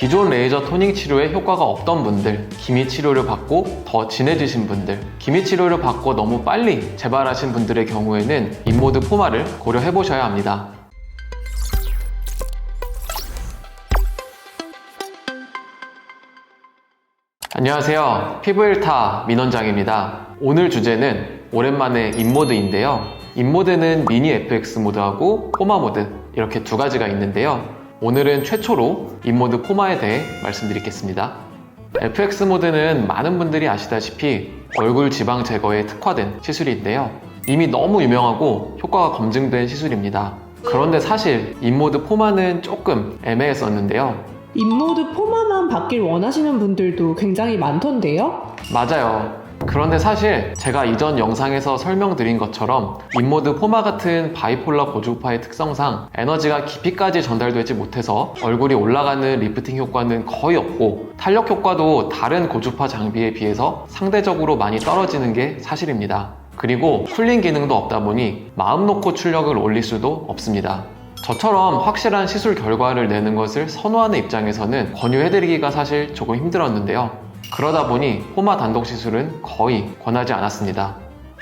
기존 레이저 토닝 치료에 효과가 없던 분들, 기미 치료를 받고 더 진해지신 분들, 기미 치료를 받고 너무 빨리 재발하신 분들의 경우에는 인모드 포마를 고려해 보셔야 합니다. 안녕하세요. 피부 1타 민원장입니다. 오늘 주제는 오랜만에 인모드인데요. 인모드는 미니 FX 모드하고 포마 모드 이렇게 두 가지가 있는데요. 오늘은 최초로 인모드 포마에 대해 말씀드리겠습니다. FX 모드는 많은 분들이 아시다시피 얼굴 지방 제거에 특화된 시술인데요. 이미 너무 유명하고 효과가 검증된 시술입니다. 그런데 사실 인모드 포마는 조금 애매했었는데요. 인모드 포마만 받길 원하시는 분들도 굉장히 많던데요? 맞아요. 그런데 사실 제가 이전 영상에서 설명드린 것처럼 인모드 포마 같은 바이폴라 고주파의 특성상 에너지가 깊이까지 전달되지 못해서 얼굴이 올라가는 리프팅 효과는 거의 없고 탄력 효과도 다른 고주파 장비에 비해서 상대적으로 많이 떨어지는 게 사실입니다. 그리고 쿨링 기능도 없다 보니 마음 놓고 출력을 올릴 수도 없습니다. 저처럼 확실한 시술 결과를 내는 것을 선호하는 입장에서는 권유해드리기가 사실 조금 힘들었는데요. 그러다 보니 포마 단독 시술은 거의 권하지 않았습니다.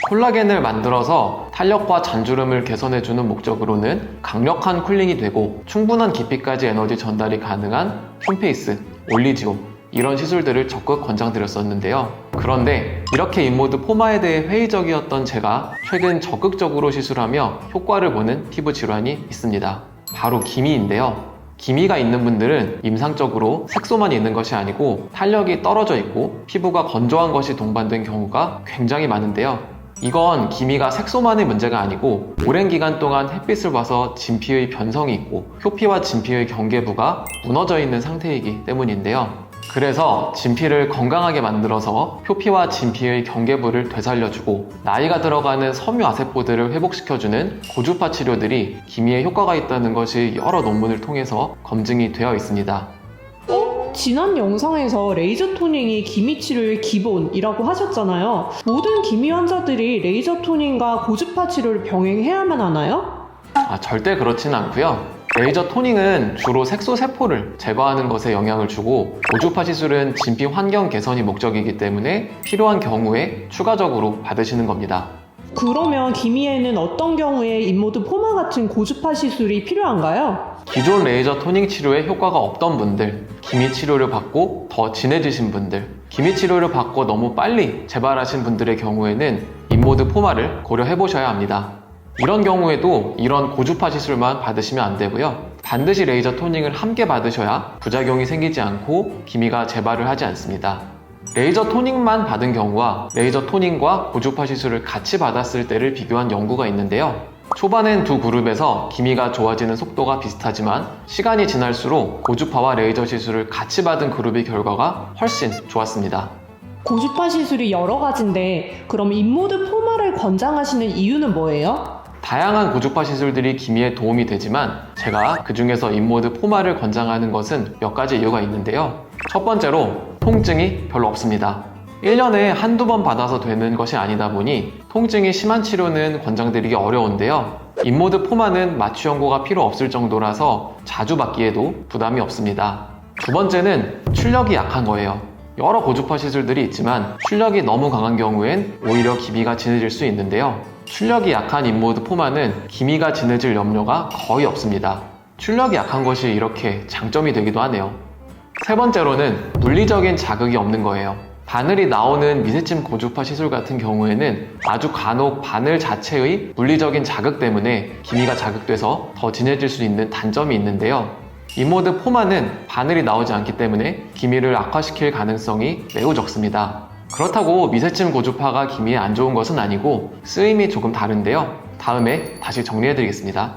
콜라겐을 만들어서 탄력과 잔주름을 개선해주는 목적으로는 강력한 쿨링이 되고 충분한 깊이까지 에너지 전달이 가능한 홈페이스, 올리지오 이런 시술들을 적극 권장드렸었는데요. 그런데 이렇게 인모드 포마에 대해 회의적이었던 제가 최근 적극적으로 시술하며 효과를 보는 피부 질환이 있습니다. 바로 기미인데요. 기미가 있는 분들은 임상적으로 색소만 있는 것이 아니고 탄력이 떨어져 있고 피부가 건조한 것이 동반된 경우가 굉장히 많은데요. 이건 기미가 색소만의 문제가 아니고 오랜 기간 동안 햇빛을 봐서 진피의 변성이 있고 표피와 진피의 경계부가 무너져 있는 상태이기 때문인데요. 그래서 진피를 건강하게 만들어서 표피와 진피의 경계부를 되살려주고 나이가 들어가는 섬유아세포들을 회복시켜주는 고주파 치료들이 기미에 효과가 있다는 것이 여러 논문을 통해서 검증이 되어 있습니다. 어? 지난 영상에서 레이저 토닝이 기미 치료의 기본이라고 하셨잖아요. 모든 기미 환자들이 레이저 토닝과 고주파 치료를 병행해야만 하나요? 아, 절대 그렇진 않고요. 레이저 토닝은 주로 색소 세포를 제거하는 것에 영향을 주고 고주파 시술은 진피 환경 개선이 목적이기 때문에 필요한 경우에 추가적으로 받으시는 겁니다. 그러면 기미에는 어떤 경우에 인모드 포마 같은 고주파 시술이 필요한가요? 기존 레이저 토닝 치료에 효과가 없던 분들, 기미 치료를 받고 더 진해지신 분들, 기미 치료를 받고 너무 빨리 재발하신 분들의 경우에는 인모드 포마를 고려해 보셔야 합니다. 이런 경우에도 이런 고주파 시술만 받으시면 안 되고요. 반드시 레이저 토닝을 함께 받으셔야 부작용이 생기지 않고 기미가 재발을 하지 않습니다. 레이저 토닝만 받은 경우와 레이저 토닝과 고주파 시술을 같이 받았을 때를 비교한 연구가 있는데요. 초반엔 두 그룹에서 기미가 좋아지는 속도가 비슷하지만 시간이 지날수록 고주파와 레이저 시술을 같이 받은 그룹의 결과가 훨씬 좋았습니다. 고주파 시술이 여러 가지인데 그럼 인모드 포마를 권장하시는 이유는 뭐예요? 다양한 고주파 시술들이 기미에 도움이 되지만 제가 그 중에서 인모드 포마를 권장하는 것은 몇 가지 이유가 있는데요. 첫 번째로 통증이 별로 없습니다. 1년에 한두 번 받아서 되는 것이 아니다 보니 통증이 심한 치료는 권장드리기 어려운데요. 인모드 포마는 마취 연고가 필요 없을 정도라서 자주 받기에도 부담이 없습니다. 두 번째는 출력이 약한 거예요. 여러 고주파 시술들이 있지만 출력이 너무 강한 경우엔 오히려 기미가 진해질 수 있는데요. 출력이 약한 인모드 포마는 기미가 진해질 염려가 거의 없습니다. 출력이 약한 것이 이렇게 장점이 되기도 하네요. 세 번째로는 물리적인 자극이 없는 거예요. 바늘이 나오는 미세침 고주파 시술 같은 경우에는 아주 간혹 바늘 자체의 물리적인 자극 때문에 기미가 자극돼서 더 진해질 수 있는 단점이 있는데요. 인모드 포마는 바늘이 나오지 않기 때문에 기미를 악화시킬 가능성이 매우 적습니다. 그렇다고 미세침 고주파가 기미에 안 좋은 것은 아니고 쓰임이 조금 다른데요. 다음에 다시 정리해드리겠습니다.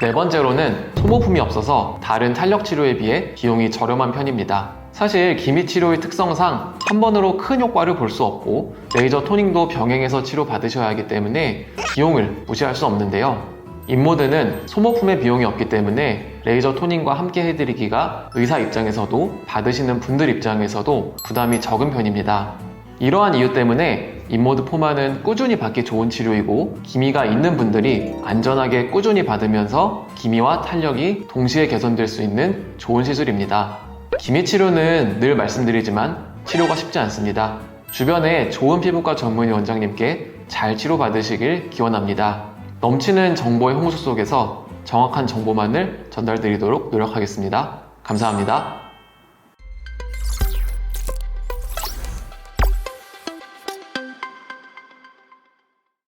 네 번째로는 소모품이 없어서 다른 탄력 치료에 비해 비용이 저렴한 편입니다. 사실 기미 치료의 특성상 한 번으로 큰 효과를 볼 수 없고 레이저 토닝도 병행해서 치료 받으셔야 하기 때문에 비용을 무시할 수 없는데요. 인모드는 소모품의 비용이 없기 때문에 레이저 토닝과 함께 해드리기가 의사 입장에서도 받으시는 분들 입장에서도 부담이 적은 편입니다. 이러한 이유 때문에 인모드 포마는 꾸준히 받기 좋은 치료이고 기미가 있는 분들이 안전하게 꾸준히 받으면서 기미와 탄력이 동시에 개선될 수 있는 좋은 시술입니다. 기미 치료는 늘 말씀드리지만 치료가 쉽지 않습니다. 주변에 좋은 피부과 전문의 원장님께 잘 치료받으시길 기원합니다. 넘치는 정보의 홍수 속에서 정확한 정보만을 전달드리도록 노력하겠습니다. 감사합니다.